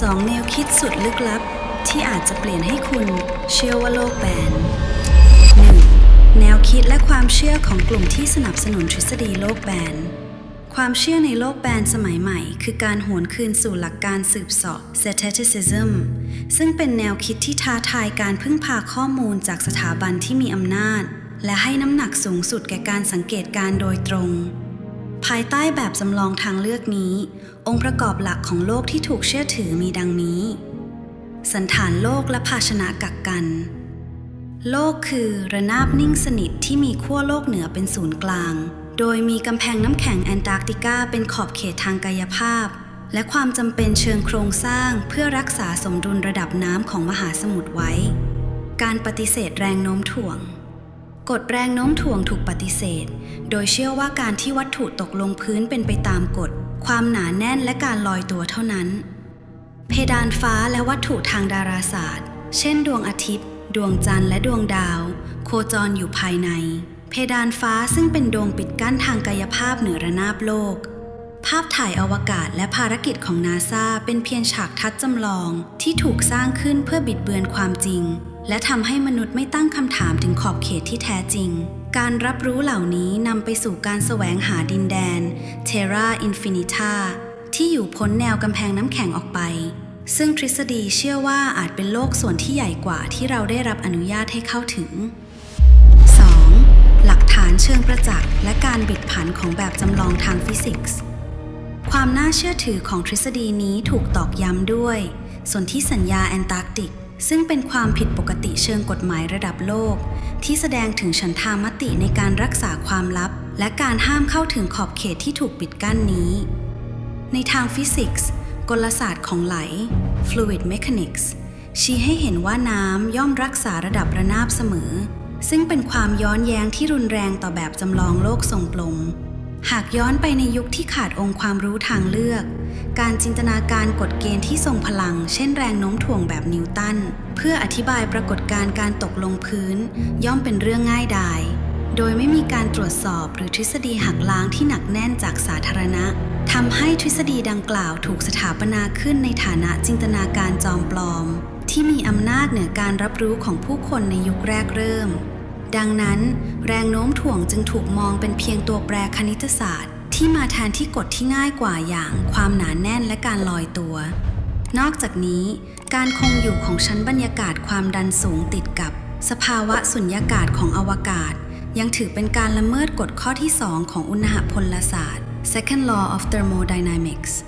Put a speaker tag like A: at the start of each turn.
A: สองแนวคิดสุดลึกลับ ที่อาจจะเปลี่ยนให้คุณเชื่อว่าโลกแบน 1. แนวคิดและความเชื่อของกลุ่มที่สนับสนุนทฤษฎีโลกแบน ความเชื่อในโลกแบนสมัยใหม่ คือการหวนคืนสู่หลักการสืบเสาะ Statism ซึ่งเป็นแนวคิดที่ท้าทายการพึ่งพาข้อมูลจากสถาบันที่มีอำนาจ และให้น้ำหนักสูงสุดแก่การสังเกตการโดยตรง ภายใต้แบบจำลองทางเลือกนี้ องค์ประกอบหลักของโลกที่ถูกเชื่อถือมีดังนี้ สันฐานโลกและภาชนะกักกัน โลกคือระนาบนิ่งสนิทที่มีขั้วโลกเหนือเป็นศูนย์กลาง โดยมีกำแพงน้ำแข็งแอนตาร์กติกาเป็นขอบเขตทางกายภาพ และความจำเป็นเชิงโครงสร้างเพื่อรักษาสมดุลระดับน้ำของมหาสมุทรไว้ การปฏิเสธแรงโน้มถ่วง กฎแรงโน้มถ่วงถูกปฏิเสธ โดยเชื่อว่าการที่วัตถุตกลงพื้นเป็นไปตามกฎ ความหนาแน่นและการลอยตัวเท่านั้น เพดานฟ้าและวัตถุทางดาราศาสตร์ เช่น ดวงอาทิตย์ ดวงจันทร์และดวงดาว โคจรอยู่ภายใน เพดานฟ้าซึ่งเป็นดวงปิดกั้นทางกายภาพเหนือระนาบโลก ภาพถ่ายอวกาศและภารกิจของนาซาเป็นเพียงฉากทัดจำลองที่ถูกสร้างขึ้นเพื่อบิดเบือนความจริง และทำให้มนุษย์ไม่ตั้งคำถามถึงขอบเขตที่แท้จริง การรับรู้เหล่านี้นำไปสู่การแสวงหาดินแดน Terra Infinita ที่อยู่พ้นแนวกำแพงน้ำแข็งออกไป ซึ่งทฤษฎีเชื่อว่าอาจเป็นโลกส่วนที่ใหญ่กว่าที่เราได้รับอนุญาตให้เข้าถึง 2. หลักฐานเชิงประจักษ์และการบิดผันของแบบจำลองทางฟิสิกส์ ความน่าเชื่อถือของทฤษฎีนี้ถูกตอกย้ำด้วย ส่วนที่สัญญาแอนตาร์กติก ซึ่งเป็นความผิดปกติเชิงกฎหมายระดับโลก ที่แสดงถึงฉันทามติในการรักษาความลับ และการห้ามเข้าถึงขอบเขตที่ถูกปิดกั้นนี้ ในทางฟิสิกส์กลศาสตร์ของไหล fluid mechanics ชี้ให้เห็นว่าน้ำย่อมรักษาระดับระนาบเสมอ ซึ่งเป็นความย้อนแย้งที่รุนแรงต่อแบบจำลองโลกทรงกลม หากย้อนไปในยุคที่ขาดองค์ความรู้ทางเลือก การจินตนาการกฎเกณฑ์ที่ทรงพลัง เช่นแรงโน้มถ่วงแบบนิวตัน เพื่ออธิบายปรากฏการณ์การตกลงพื้น ย่อมเป็นเรื่องง่ายดาย โดยไม่มีการตรวจสอบหรือทฤษฎีหักล้างที่หนักแน่นจากสาธารณะทำให้ทฤษฎีดังกล่าวถูกสถาปนาขึ้นในฐานะจินตนาการจอมปลอม ที่มีอำนาจเหนือการรับรู้ของผู้คนในยุคแรกเริ่ม ดังนั้น แรงโน้มถ่วงจึงถูกมองเป็นเพียงตัวแปรคณิตศาสตร์ ที่มาแทนที่กฎที่ง่ายกว่าอย่าง ความหนาแน่นและการลอยตัว นอกจากนี้ การคงอยู่ของชั้นบรรยากาศความดันสูงติดกับ สภาวะสุญญากาศของอวกาศ ยังถือเป็นการละเมิดกฎข้อที่ 2 ของอุณหพลศาสตร์ Second Law of Thermodynamics